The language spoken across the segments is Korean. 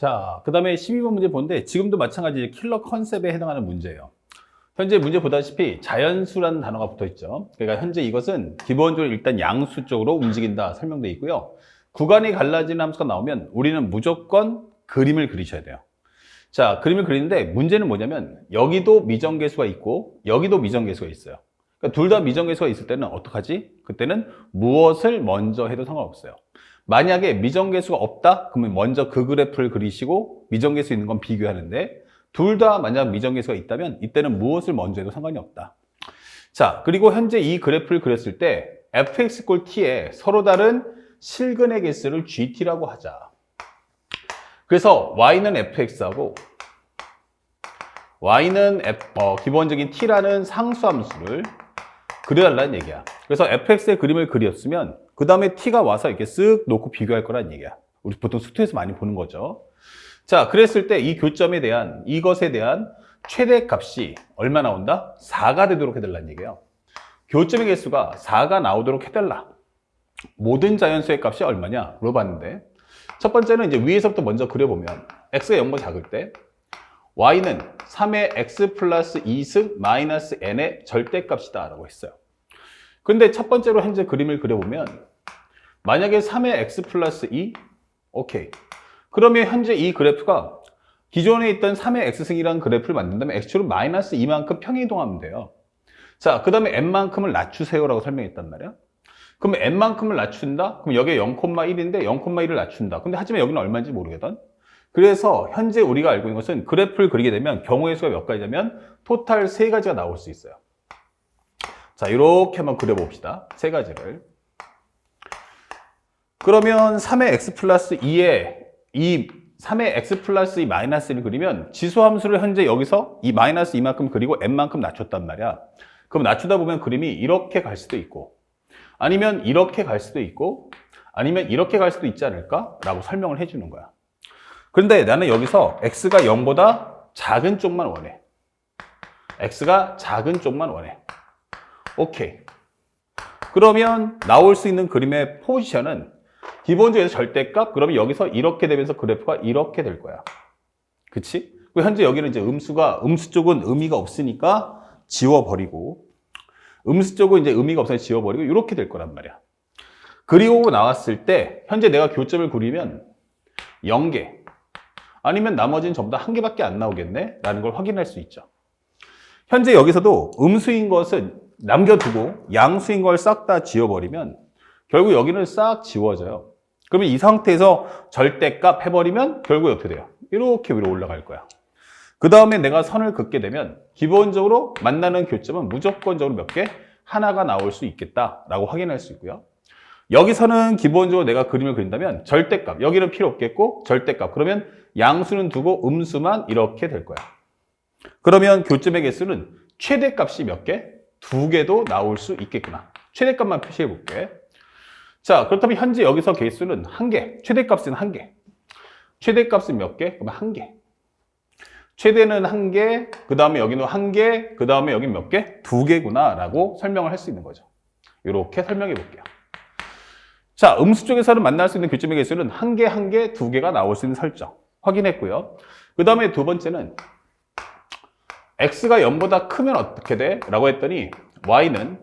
자, 그 다음에 12번 문제 보는데 지금도 마찬가지 킬러 컨셉에 해당하는 문제예요. 현재 문제 보다시피 자연수라는 단어가 붙어 있죠. 그러니까 현재 이것은 기본적으로 일단 양수 쪽으로 움직인다 설명되어 있고요. 구간이 갈라지는 함수가 나오면 우리는 무조건 그림을 그리셔야 돼요. 자, 그림을 그리는데 문제는 뭐냐면 여기도 미정계수가 있고 여기도 미정계수가 있어요. 그러니까 둘 다 미정계수가 있을 때는 어떡하지? 그때는 무엇을 먼저 해도 상관없어요. 만약에 미정계수가 없다? 그러면 먼저 그 그래프를 그리시고 미정계수 있는 건 비교하는데 둘 다 만약 미정계수가 있다면 이때는 무엇을 먼저 해도 상관이 없다. 자, 그리고 현재 이 그래프를 그렸을 때 fx 꼴 t에 서로 다른 실근의 개수를 gt라고 하자. 그래서 y는 fx하고 y는 f, 어, 기본적인 t라는 상수함수를 그려달라는 얘기야. 그래서 fx의 그림을 그렸으면 그 다음에 t가 와서 이렇게 쓱 놓고 비교할 거란 얘기야. 우리 보통 수트에서 많이 보는 거죠. 자, 그랬을 때 이 교점에 대한 이것에 대한 최대 값이 얼마 나온다? 4가 되도록 해달라는 얘기예요. 교점의 개수가 4가 나오도록 해달라. 모든 자연수의 값이 얼마냐? 물어봤는데 첫 번째는 이제 위에서부터 먼저 그려보면 x가 0보다 작을 때 y는 3의 x 플러스 2승 마이너스 n의 절대값이다 라고 했어요. 근데 첫 번째로 현재 그림을 그려보면 만약에 3의 x 플러스 2 오케이 그러면 현재 이 그래프가 기존에 있던 3의 x승이라는 그래프를 만든다면 x축으로 마이너스 2만큼 평행이동하면 돼요. 자, 그 다음에 n만큼을 낮추세요라고 설명했단 말이야. 그럼 n만큼을 낮춘다? 그럼 여기에 0,1인데 0,1을 낮춘다. 근데 하지만 여기는 얼마인지 모르거든. 그래서 현재 우리가 알고 있는 것은 그래프를 그리게 되면 경우의 수가 몇 가지냐면 토탈 세 가지가 나올 수 있어요. 자, 이렇게 한번 그려봅시다. 세 가지를. 그러면 3의 x 플러스 2에 이 3의 x 플러스 2 마이너스 1을 그리면 지수 함수를 현재 여기서 이 마이너스 2만큼 그리고 n만큼 낮췄단 말이야. 그럼 낮추다 보면 그림이 이렇게 갈 수도 있고 아니면 이렇게 갈 수도 있고 아니면 이렇게 갈 수도 있지 않을까? 라고 설명을 해주는 거야. 그런데 나는 여기서 x가 0보다 작은 쪽만 원해. x가 작은 쪽만 원해. 오케이. 그러면 나올 수 있는 그림의 포지션은 기본적으로 절대값 그러면 여기서 이렇게 되면서 그래프가 이렇게 될 거야. 그치? 그리고 현재 여기는 이제 음수가 음수 쪽은 의미가 없으니까 지워버리고 음수 쪽은 이제 의미가 없으니까 지워버리고 이렇게 될 거란 말이야. 그리고 나왔을 때 현재 내가 교점을 그리면 0개 아니면 나머지는 전부 다 한 개밖에 안 나오겠네 라는 걸 확인할 수 있죠. 현재 여기서도 음수인 것은 남겨두고 양수인 걸 싹 다 지워버리면 결국 여기는 싹 지워져요. 그러면 이 상태에서 절대값 해버리면 결국 어떻게 돼요? 이렇게 위로 올라갈 거야. 그 다음에 내가 선을 긋게 되면 기본적으로 만나는 교점은 무조건적으로 몇 개? 하나가 나올 수 있겠다라고 확인할 수 있고요. 여기서는 기본적으로 내가 그림을 그린다면 절대값, 여기는 필요 없겠고 절대값. 그러면 양수는 두고 음수만 이렇게 될 거야. 그러면 교점의 개수는 최대값이 몇 개? 두 개도 나올 수 있겠구나. 최대값만 표시해 볼게. 자, 그렇다면 현재 여기서 개수는 한 개, 최대값은 한 개. 최대값은 몇 개? 그러면 한 개. 최대는 한 개, 그 다음에 여기는 한 개, 그 다음에 여기 몇 개? 두 개구나 라고 설명을 할 수 있는 거죠. 이렇게 설명해 볼게요. 자, 음수 쪽에서는 만날 수 있는 교점의 개수는 한 개, 한 개, 두 개가 나올 수 있는 설정. 확인했고요. 그 다음에 두 번째는 x가 0보다 크면 어떻게 돼? 라고 했더니 y는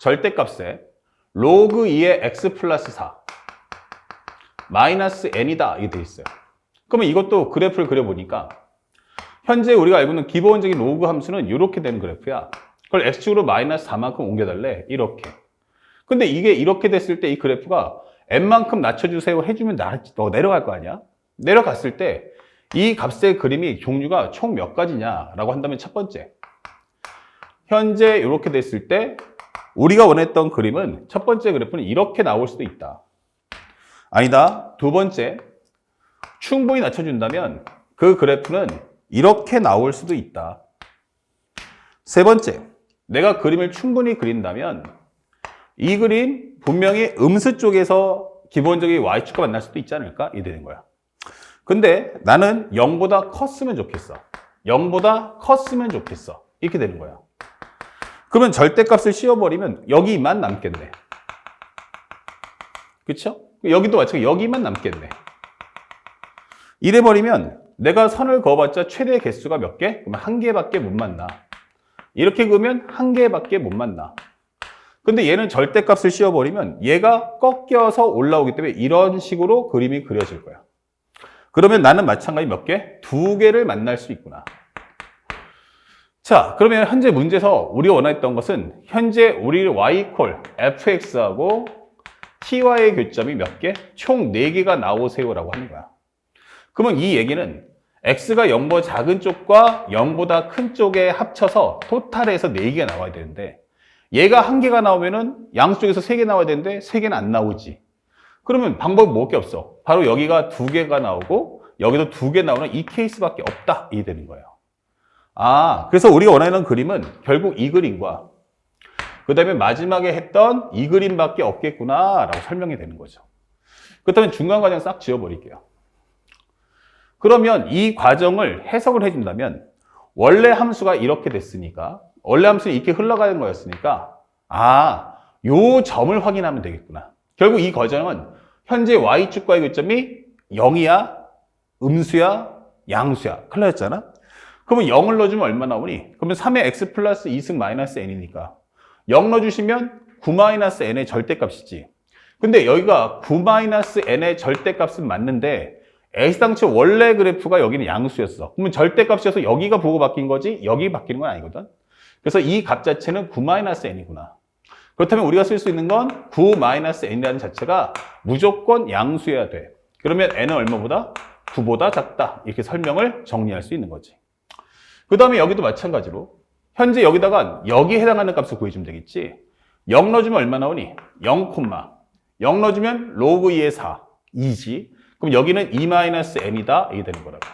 절대값에 로그 2의 x 플러스 4 마이너스 n이다 이게 돼 있어요. 그러면 이것도 그래프를 그려보니까 현재 우리가 알고 있는 기본적인 로그 함수는 이렇게 되는 그래프야. 그걸 x축으로 마이너스 4만큼 옮겨달래. 이렇게. 근데 이게 이렇게 됐을 때 이 그래프가 n만큼 낮춰주세요 해주면 나, 너 내려갈 거 아니야? 내려갔을 때 이 값의 그림이 종류가 총 몇 가지냐라고 한다면 첫 번째. 현재 이렇게 됐을 때 우리가 원했던 그림은 첫 번째 그래프는 이렇게 나올 수도 있다. 아니다. 두 번째. 충분히 낮춰준다면 그 그래프는 이렇게 나올 수도 있다. 세 번째. 내가 그림을 충분히 그린다면 이 그림 분명히 음수 쪽에서 기본적인 y축과 만날 수도 있지 않을까? 이 되는 거야. 근데 나는 0보다 컸으면 좋겠어. 0보다 컸으면 좋겠어. 이렇게 되는 거야. 그러면 절대값을 씌워버리면 여기만 남겠네. 그쵸? 여기도 마찬가지 여기만 남겠네. 이래버리면 내가 선을 그어봤자 최대 개수가 몇 개? 그러면 한 개밖에 못 만나. 이렇게 그으면 한 개밖에 못 만나. 근데 얘는 절대값을 씌워버리면 얘가 꺾여서 올라오기 때문에 이런 식으로 그림이 그려질 거야. 그러면 나는 마찬가지 몇 개? 두 개를 만날 수 있구나. 자, 그러면 현재 문제에서 우리가 원했던 것은 현재 우리 y 콜 fx하고 ty의 교점이 몇 개? 총 4개가 나오세요라고 하는 거야. 그러면 이 얘기는 x가 0보다 작은 쪽과 0보다 큰 쪽에 합쳐서 토탈에서 4개가 나와야 되는데 얘가 한 개가 나오면은 양쪽에서 3개 나와야 되는데 3개는 안 나오지. 그러면 방법이 뭐게 없어. 바로 여기가 두 개가 나오고 여기도 두개 나오는 이 케이스밖에 없다. 이 되는 거예요. 아, 그래서 우리가 원하는 그림은 결국 이 그림과 그 다음에 마지막에 했던 이 그림밖에 없겠구나 라고 설명이 되는 거죠. 그렇다면 중간 과정 싹 지워버릴게요. 그러면 이 과정을 해석을 해준다면 원래 함수가 이렇게 됐으니까 원래 함수는 이렇게 흘러가는 거였으니까 아, 요 점을 확인하면 되겠구나. 결국 이 과정은 현재 y축과의 교점이 0이야, 음수야, 양수야. 났잖아? 그러면 0을 넣어주면 얼마 나오니? 그러면 3의 x 플러스 2승 마이너스 n이니까 0 넣어주시면 9 마이너스 n의 절대값이지. 근데 여기가 9 마이너스 n의 절대값은 맞는데 X당치 원래 그래프가 여기는 양수였어. 그러면 절대값이어서 여기가 부호 바뀐 거지 여기 바뀌는 건 아니거든. 그래서 이 값 자체는 9 마이너스 n이구나. 그렇다면 우리가 쓸 수 있는 건 9 마이너스 n이라는 자체가 무조건 양수여야 돼. 그러면 n은 얼마보다? 9보다 작다. 이렇게 설명을 정리할 수 있는 거지. 그 다음에 여기도 마찬가지로 현재 여기다가 여기에 해당하는 값을 구해주면 되겠지. 0 넣어주면 얼마 나오니? 0, 0 넣어주면 로그 2의 4, 2지. 그럼 여기는 2-n이다. 이게 되는 거라고.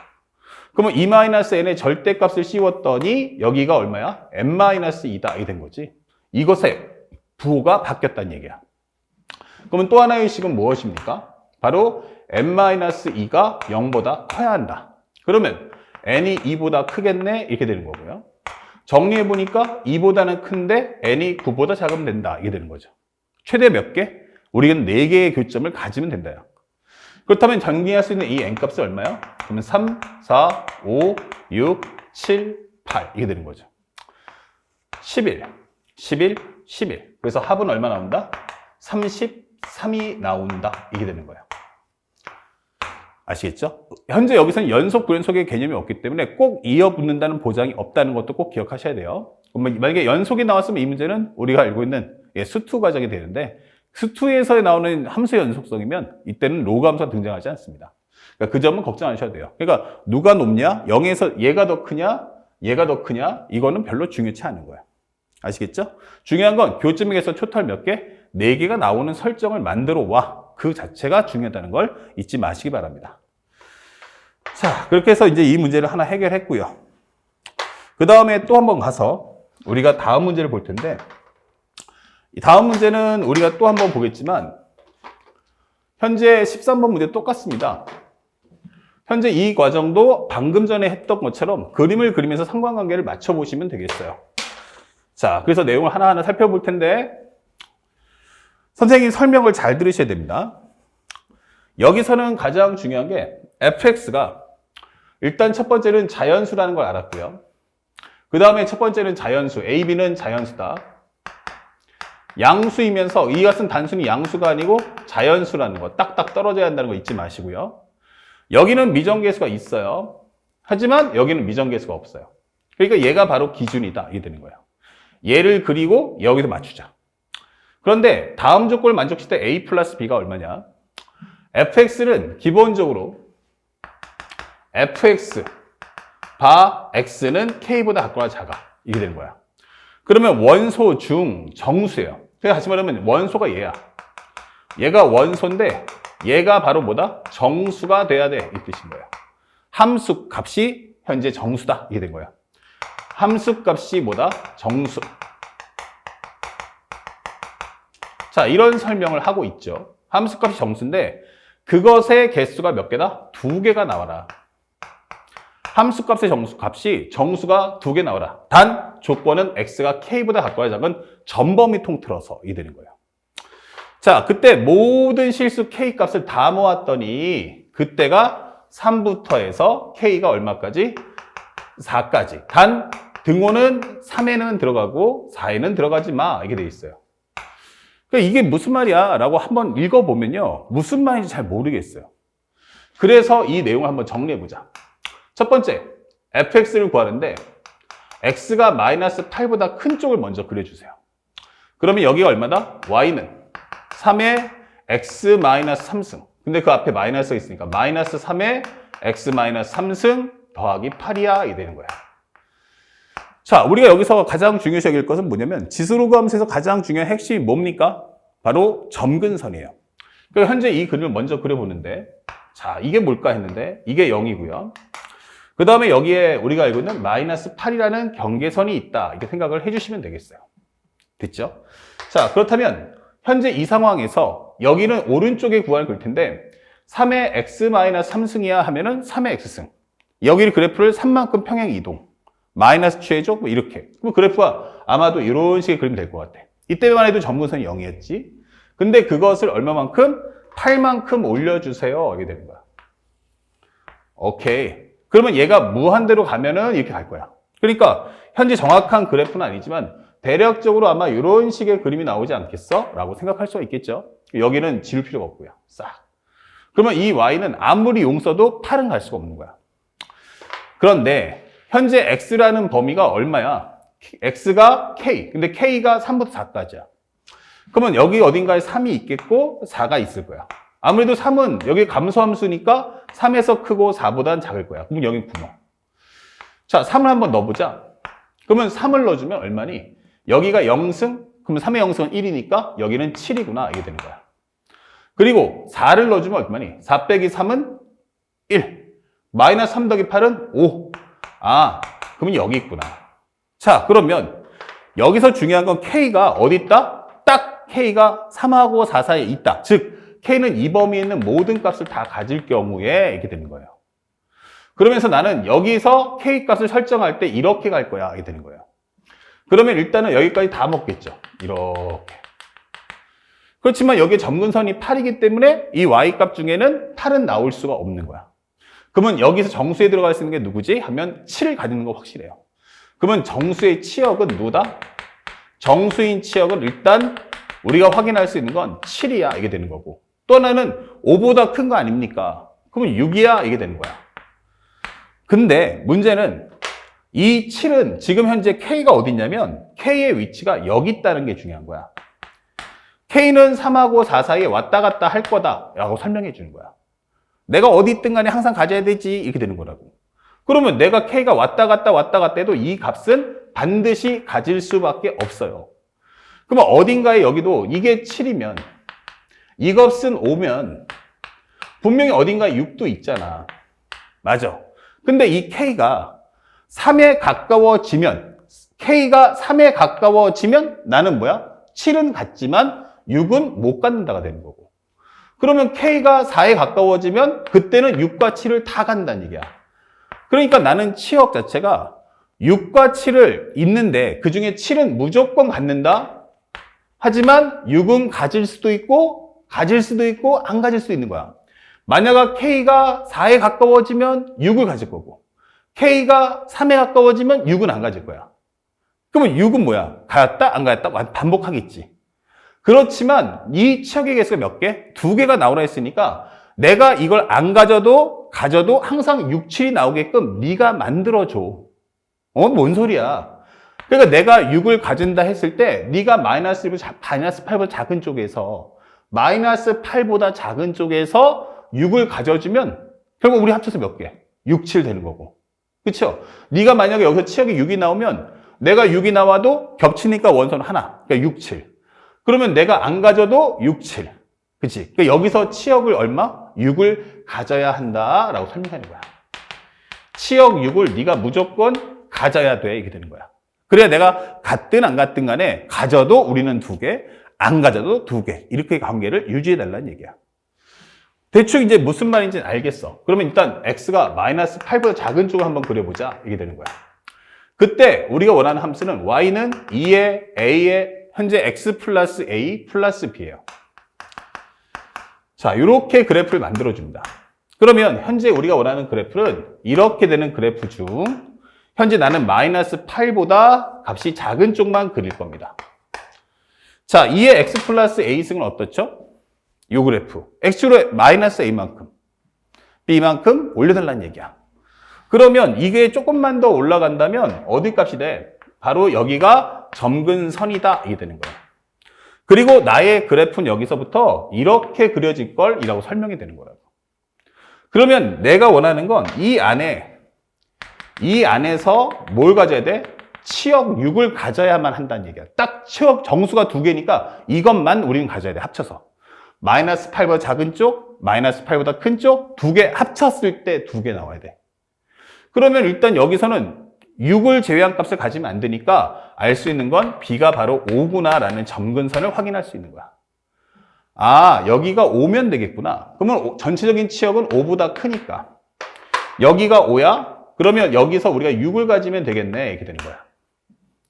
그러면 2-n의 절대값을 씌웠더니 여기가 얼마야? n-2다. 이게 된 거지. 이것의 부호가 바뀌었다는 얘기야. 그러면 또 하나의 식은 무엇입니까? 바로 n-2가 0보다 커야 한다. 그러면 n이 2보다 크겠네? 이렇게 되는 거고요. 정리해 보니까 2보다는 큰데 n이 9보다 작으면 된다. 이게 되는 거죠. 최대 몇 개? 우리는 4개의 교점을 가지면 된다. 그렇다면 정리할 수 있는 이 n값이 얼마야? 그러면 3, 4, 5, 6, 7, 8 이게 되는 거죠. 11, 11, 11. 그래서 합은 얼마 나온다? 33이 나온다. 이게 되는 거예요. 아시겠죠? 현재 여기서는 연속, 불연속의 개념이 없기 때문에 꼭 이어붙는다는 보장이 없다는 것도 꼭 기억하셔야 돼요. 만약에 연속이 나왔으면 이 문제는 우리가 알고 있는 예, 수투 과정이 되는데 수투에서 나오는 함수 연속성이면 이때는 로그 함수가 등장하지 않습니다. 그러니까 그 점은 걱정 안 하셔도 돼요. 그러니까 누가 높냐? 0에서 얘가 더 크냐? 얘가 더 크냐? 이거는 별로 중요치 않은 거야. 아시겠죠? 중요한 건 교점에서 토탈 몇 개? 4개가 나오는 설정을 만들어 와. 그 자체가 중요하다는 걸 잊지 마시기 바랍니다. 자, 그렇게 해서 이제 이 문제를 하나 해결했고요. 그 다음에 또 한번 가서 우리가 다음 문제를 볼 텐데 이 다음 문제는 우리가 또 한번 보겠지만 현재 13번 문제 똑같습니다. 현재 이 과정도 방금 전에 했던 것처럼 그림을 그리면서 상관관계를 맞춰보시면 되겠어요. 자, 그래서 내용을 하나하나 살펴볼 텐데 선생님 설명을 잘 들으셔야 됩니다. 여기서는 가장 중요한 게 fx가 일단 첫 번째는 자연수라는 걸 알았고요. 그 다음에 첫 번째는 자연수, a, b는 자연수다. 양수이면서 이것은 단순히 양수가 아니고 자연수라는 거, 딱딱 떨어져야 한다는 거 잊지 마시고요. 여기는 미정계수가 있어요. 하지만 여기는 미정계수가 없어요. 그러니까 얘가 바로 기준이다. 이게 되는 거예요. 얘를 그리고 여기서 맞추자. 그런데 다음 조건을 만족시킬 때 a 플러스 b가 얼마냐? fx는 기본적으로 fx 바 x는 k보다 작거나 작아. 이게 되는 거야. 그러면 원소 중 정수예요. 그러니까 다시 말하면 원소가 얘야. 얘가 원소인데 얘가 바로 뭐다? 정수가 돼야 돼. 이 뜻인 거야. 함수 값이 현재 정수다. 이게 된 거야. 함수 값이 뭐다? 정수. 자, 이런 설명을 하고 있죠. 함수 값이 정수인데 그것의 개수가 몇 개다? 두 개가 나와라. 함수 값의 정수 값이 정수가 두 개 나와라. 단 조건은 x가 k보다 작거나 작은 전범위 통틀어서 이 되는 거예요. 자, 그때 모든 실수 k 값을 다 모았더니 그때가 3부터 해서 K가 얼마까지? 4까지. 단, 등호는 3에는 들어가고 4에는 들어가지 마. 이게 돼 있어요. 그러니까 이게 무슨 말이야? 라고 한번 읽어보면요. 무슨 말인지 잘 모르겠어요. 그래서 이 내용을 한번 정리해보자. 첫 번째, fx를 구하는데 x가 마이너스 8보다 큰 쪽을 먼저 그려주세요. 그러면 여기가 얼마다? y는 3의 x 마이너스 3승. 근데 그 앞에 마이너스가 있으니까 마이너스 3의 x 마이너스 3승 더하기 8이야 이 되는 거야. 자, 우리가 여기서 가장 중요시 여길 것은 뭐냐면 지수로그함수에서 가장 중요한 핵심이 뭡니까? 바로 점근선이에요. 그러니까 현재 이 그림을 먼저 그려보는데 자, 이게 뭘까 했는데 이게 0이고요. 그 다음에 여기에 우리가 알고 있는 마이너스 8이라는 경계선이 있다. 이렇게 생각을 해주시면 되겠어요. 됐죠? 자, 그렇다면 현재 이 상황에서 여기는 오른쪽에 구간을 그릴 텐데 3의 x-3승이야 하면은 3의 x승. 여기를 그래프를 3만큼 평행 이동. 마이너스 최적 뭐 이렇게. 그럼 그래프가 아마도 이런 식의 그림이 될 것 같아. 이때만 해도 점근선이 0이었지. 근데 그것을 얼마만큼? 8만큼 올려주세요. 이게 되는 거야. 오케이. 그러면 얘가 무한대로 가면은 이렇게 갈 거야. 그러니까 현재 정확한 그래프는 아니지만 대략적으로 아마 이런 식의 그림이 나오지 않겠어? 라고 생각할 수가 있겠죠. 여기는 지울 필요가 없고요. 싹. 그러면 이 y는 아무리 용 써도 8은 갈 수가 없는 거야. 그런데 현재 x라는 범위가 얼마야? x가 k. 근데 k가 3부터 4까지야. 그러면 여기 어딘가에 3이 있겠고 4가 있을 거야. 아무래도 3은 여기 감소함수니까 3에서 크고 4보다는 작을 거야. 그럼 여기 구멍. 자, 3을 한번 넣어보자. 그러면 3을 넣어주면 얼마니? 여기가 0승? 그러면 3의 0승은 1이니까 여기는 7이구나. 이게 되는 거야. 그리고 4를 넣어주면 얼마니? 4 빼기 3은 1. 마이너스 3 더하기 8은 5. 아, 그러면 여기 있구나. 자, 그러면 여기서 중요한 건 K가 어디 있다? 딱 K가 3하고 4 사이에 있다. 즉, K는 이 범위에 있는 모든 값을 다 가질 경우에 이렇게 되는 거예요. 그러면서 나는 여기서 K 값을 설정할 때 이렇게 갈 거야. 이렇게 되는 거예요. 그러면 일단은 여기까지 다 먹겠죠. 이렇게. 그렇지만 여기에 점근선이 8이기 때문에 이 Y 값 중에는 8은 나올 수가 없는 거야. 그러면 여기서 정수에 들어갈 수 있는 게 누구지? 하면 7을 가지는 거 확실해요. 그러면 정수의 치역은 누구다? 정수인 치역은 일단 우리가 확인할 수 있는 건 7이야. 이게 되는 거고. 또 하나는 5보다 큰 거 아닙니까? 그러면 6이야. 이게 되는 거야. 근데 문제는 이 7은 지금 현재 K가 어디 있냐면 K의 위치가 여기 있다는 게 중요한 거야. K는 3하고 4 사이에 왔다 갔다 할 거다 라고 설명해 주는 거야. 내가 어디 있든 간에 항상 가져야 되지 이렇게 되는 거라고. 그러면 내가 K가 왔다 갔다 왔다 갔다 해도 이 값은 반드시 가질 수밖에 없어요. 그러면 어딘가에 여기도 이게 7이면 이 값은 5면 분명히 어딘가에 6도 있잖아. 맞아. 근데 이 K가 3에 가까워지면 K가 3에 가까워지면 나는 뭐야? 7은 같지만 6은 못 갖는다가 되는 거고. 그러면 K가 4에 가까워지면 그때는 6과 7을 다 간다는 얘기야. 그러니까 나는 치역 자체가 6과 7을 있는데 그 중에 7은 무조건 갖는다? 하지만 6은 가질 수도 있고 가질 수도 있고 안 가질 수도 있는 거야. 만약 K가 4에 가까워지면 6을 가질 거고 K가 3에 가까워지면 6은 안 가질 거야. 그러면 6은 뭐야? 가였다? 안 가였다? 반복하겠지. 그렇지만 이 치역의 개수가 몇 개? 두 개가 나오라 했으니까 내가 이걸 안 가져도 가져도 항상 6, 7이 나오게끔 네가 만들어줘. 어? 뭔 소리야? 그러니까 내가 6을 가진다 했을 때 네가 마이너스 1보다 마이너스 8보다 작은 쪽에서 마이너스 8보다 작은 쪽에서 6을 가져주면 결국 우리 합쳐서 몇 개? 6, 7 되는 거고. 그쵸? 네가 만약에 여기서 치역이 6이 나오면 내가 6이 나와도 겹치니까 원선 하나. 그러니까 6, 7. 그러면 내가 안 가져도 6, 7. 그치? 그러니까 여기서 치역을 얼마? 6을 가져야 한다라고 설명하는 거야. 치역 6을 네가 무조건 가져야 돼. 이게 되는 거야. 그래야 내가 갔든 안 갔든 간에 가져도 우리는 두 개, 안 가져도 두 개. 이렇게 관계를 유지해 달라는 얘기야. 대충 이제 무슨 말인지는 알겠어. 그러면 일단 x가 마이너스 8보다 작은 쪽을 한번 그려보자. 이게 되는 거야. 그때 우리가 원하는 함수는 y는 2의 a의 현재 x 플러스 a 플러스 b예요. 자, 이렇게 그래프를 만들어줍니다. 그러면 현재 우리가 원하는 그래프는 이렇게 되는 그래프 중 현재 나는 마이너스 8보다 값이 작은 쪽만 그릴 겁니다. 자, 2의 x 플러스 a승은 어떻죠? 요 그래프. x로 마이너스 a만큼, b만큼 올려달라는 얘기야. 그러면 이게 조금만 더 올라간다면 어디 값이 돼? 바로 여기가 점근선이다. 이게 되는 거야. 그리고 나의 그래프는 여기서부터 이렇게 그려질 걸 이라고 설명이 되는 거라고. 그러면 내가 원하는 건 이 안에, 이 안에서 뭘 가져야 돼? 치역 6을 가져야만 한다는 얘기야. 딱 치역 정수가 두 개니까 이것만 우리는 가져야 돼. 합쳐서. 마이너스 8보다 작은 쪽, 마이너스 8보다 큰 쪽, 두 개 합쳤을 때 두 개 나와야 돼. 그러면 일단 여기서는 6을 제외한 값을 가지면 안 되니까 알 수 있는 건 b가 바로 5구나라는 점근선을 확인할 수 있는 거야. 아, 여기가 5면 되겠구나. 그러면 오- 전체적인 치역은 5보다 크니까. 여기가 5야? 그러면 여기서 우리가 6을 가지면 되겠네. 이렇게 되는 거야.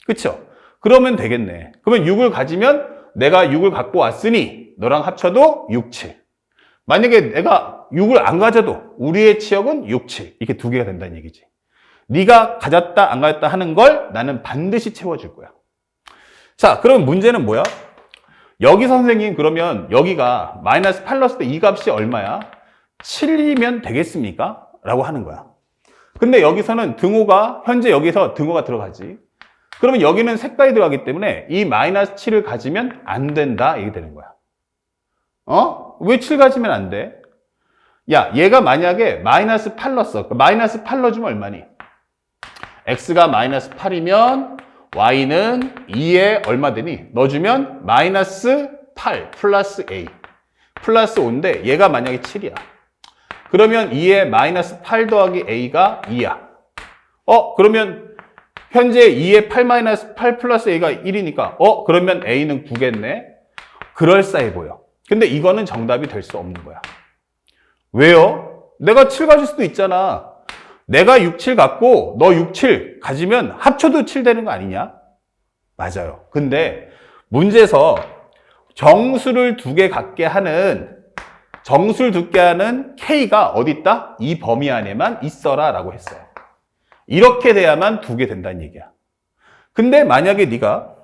그쵸? 그러면 되겠네. 그러면 6을 가지면 내가 6을 갖고 왔으니 너랑 합쳐도 6, 7. 만약에 내가 6을 안 가져도 우리의 치역은 6, 7. 이렇게 두 개가 된다는 얘기지. 네가 가졌다 안 가졌다 하는 걸 나는 반드시 채워줄 거야. 자, 그럼 문제는 뭐야? 여기 선생님 그러면 여기가 마이너스 8 넣었을 때 이 값이 얼마야? 7이면 되겠습니까? 라고 하는 거야. 근데 여기서는 등호가 현재 여기서 등호가 들어가지. 그러면 여기는 색깔이 들어가기 때문에 이 마이너스 7을 가지면 안 된다 이게 되는 거야. 어? 왜 7 가지면 안 돼? 야, 얘가 만약에 마이너스 8 넣었어. 그 마이너스 8 넣어주면 얼마니? X가 마이너스 8이면 y는 2에 얼마 되니? 넣어주면 마이너스 8 플러스 a 플러스 5인데 얘가 만약에 7이야. 그러면 2에 마이너스 8 더하기 a가 2야. 어, 그러면 현재 2에 8 마이너스 8 플러스 a가 1이니까 어, 그러면 a는 9겠네? 그럴싸해 보여. 근데 이거는 정답이 될 수 없는 거야. 왜요? 내가 7 가질 수도 있잖아. 내가 6, 7 갖고 너 6, 7 가지면 합쳐도 7 되는 거 아니냐? 맞아요. 근데 문제에서 정수를 두 개 갖게 하는 정수를 두개 하는 K가 어디 있다? 이 범위 안에만 있어라 라고 했어요. 이렇게 돼야만 두 개 된다는 얘기야. 근데 만약에 네가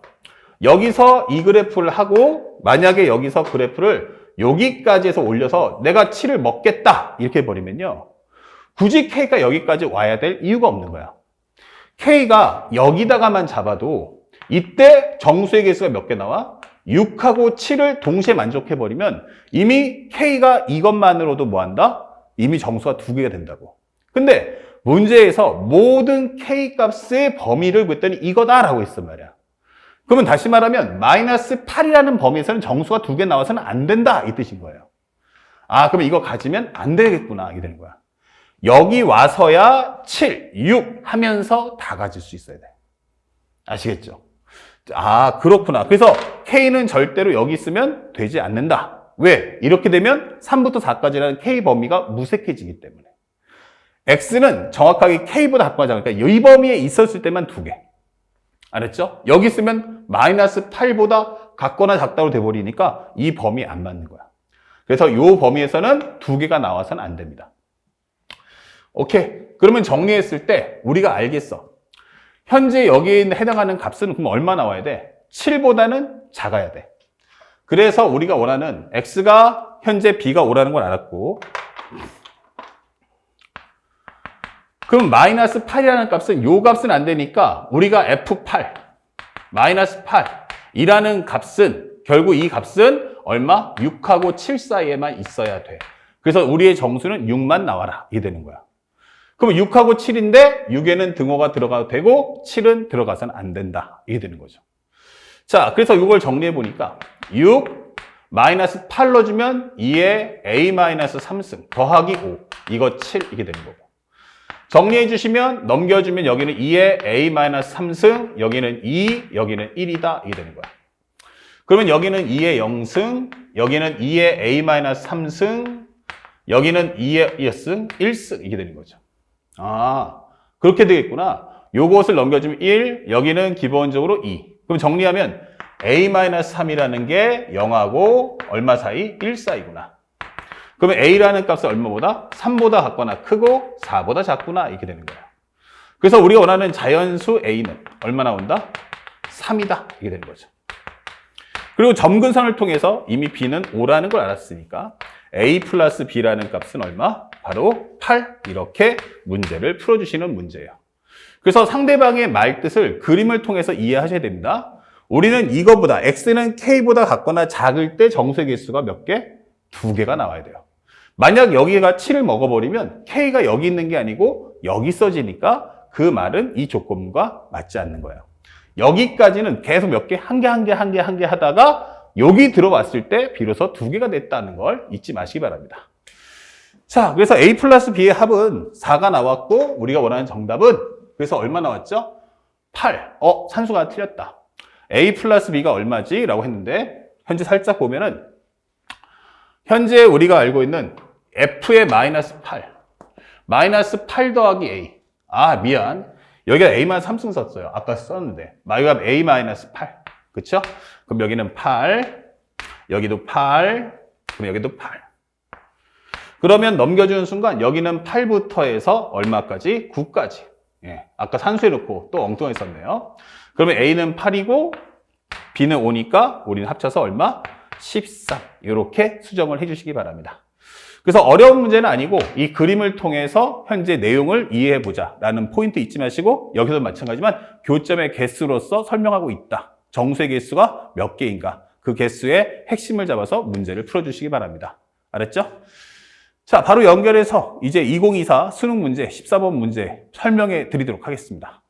여기서 이 그래프를 하고 만약에 여기서 그래프를 여기까지 해서 올려서 내가 7을 먹겠다 이렇게 버리면요. 굳이 K가 여기까지 와야 될 이유가 없는 거야. K가 여기다가만 잡아도 이때 정수의 개수가 몇 개 나와? 6하고 7을 동시에 만족해버리면 이미 K가 이것만으로도 뭐 한다? 이미 정수가 두 개가 된다고. 근데 문제에서 모든 K 값의 범위를 구했더니 이거다라고 했단 말이야. 그러면 다시 말하면 마이너스 8이라는 범위에서는 정수가 두 개 나와서는 안 된다 이 뜻인 거예요. 아 그럼 이거 가지면 안 되겠구나 이게 되는 거야. 여기 와서야 7, 6 하면서 다 가질 수 있어야 돼. 아시겠죠? 아 그렇구나. 그래서 K는 절대로 여기 있으면 되지 않는다. 왜? 이렇게 되면 3부터 4까지라는 K 범위가 무색해지기 때문에. X는 정확하게 K보다 작거나 작으니까 이 범위에 있었을 때만 두 개. 알았죠? 여기 있으면 마이너스 8보다 같거나 작다고 돼버리니까 이 범위 안 맞는 거야. 그래서 이 범위에서는 두 개가 나와서는 안 됩니다. 오케이. 그러면 정리했을 때 우리가 알겠어. 현재 여기에 해당하는 값은 그럼 얼마 나와야 돼? 7보다는 작아야 돼. 그래서 우리가 원하는 x가 현재 b가 5라는 걸 알았고 그럼 마이너스 8이라는 값은 요 값은 안 되니까 우리가 f8 마이너스 8이라는 값은 결국 이 값은 얼마? 6하고 7 사이에만 있어야 돼. 그래서 우리의 정수는 6만 나와라. 이게 되는 거야. 그럼 6하고 7인데 6에는 등호가 들어가도 되고 7은 들어가서는 안 된다. 이게 되는 거죠. 자, 그래서 이걸 정리해 보니까 6 마이너스 8 넣어주면 2에 a 마이너스 3승 더하기 5 이거 7 이게 되는 거고 정리해 주시면 넘겨주면 여기는 2에 a 마이너스 3승 여기는 2 여기는 1이다 이게 되는 거야. 그러면 여기는 2의 0승 여기는 2의 a 마이너스 3승 여기는 2의 1승 1승 이게 되는 거죠. 아, 그렇게 되겠구나. 요것을 넘겨주면 1, 여기는 기본적으로 2. 그럼 정리하면 A-3이라는 게 0하고 얼마 사이? 1 사이구나. 그러면 A라는 값은 얼마보다? 3보다 같거나 크고 4보다 작구나 이렇게 되는 거예요. 그래서 우리가 원하는 자연수 A는 얼마 나온다? 3이다 이게 되는 거죠. 그리고 점근선을 통해서 이미 B는 5라는 걸 알았으니까 A 플러스 B라는 값은 얼마? 바로 8 이렇게 문제를 풀어주시는 문제예요. 그래서 상대방의 말 뜻을 그림을 통해서 이해하셔야 됩니다. 우리는 이거보다 x는 k보다 같거나 작을 때 정수의 개수가 몇 개? 두 개가 나와야 돼요. 만약 여기가 7을 먹어버리면 k가 여기 있는 게 아니고 여기 써지니까 그 말은 이 조건과 맞지 않는 거예요. 여기까지는 계속 몇 개, 한 개, 한 개, 한 개, 한 개 하다가 여기 들어왔을 때 비로소 두 개가 됐다는 걸 잊지 마시기 바랍니다. 자, 그래서 a 플러스 b의 합은 4가 나왔고 우리가 원하는 정답은 그래서 얼마 나왔죠? 8. 어, 산수가 틀렸다. a 플러스 b가 얼마지? 라고 했는데 현재 살짝 보면은 현재 우리가 알고 있는 f의 마이너스 8. 마이너스 8 더하기 a. 아, 미안. 여기가 a만 3승 썼어요. 아까 썼는데. 여기가 a 마이너스 8. 그쵸? 그럼 여기는 8. 여기도 8. 그럼 여기도 8. 그러면 넘겨주는 순간 여기는 8부터 해서 얼마까지? 9까지. 예. 아까 산수해 놓고 또 엉뚱하게 썼네요. 그러면 A는 8이고 B는 5니까 우리는 합쳐서 얼마? 13. 이렇게 수정을 해주시기 바랍니다. 그래서 어려운 문제는 아니고 이 그림을 통해서 현재 내용을 이해해 보자 라는 포인트 잊지 마시고 여기서 마찬가지만 교점의 개수로서 설명하고 있다. 정수의 개수가 몇 개인가 그 개수의 핵심을 잡아서 문제를 풀어주시기 바랍니다. 알았죠? 자, 바로 연결해서 이제 2024 수능 문제 14번 문제 설명해 드리도록 하겠습니다.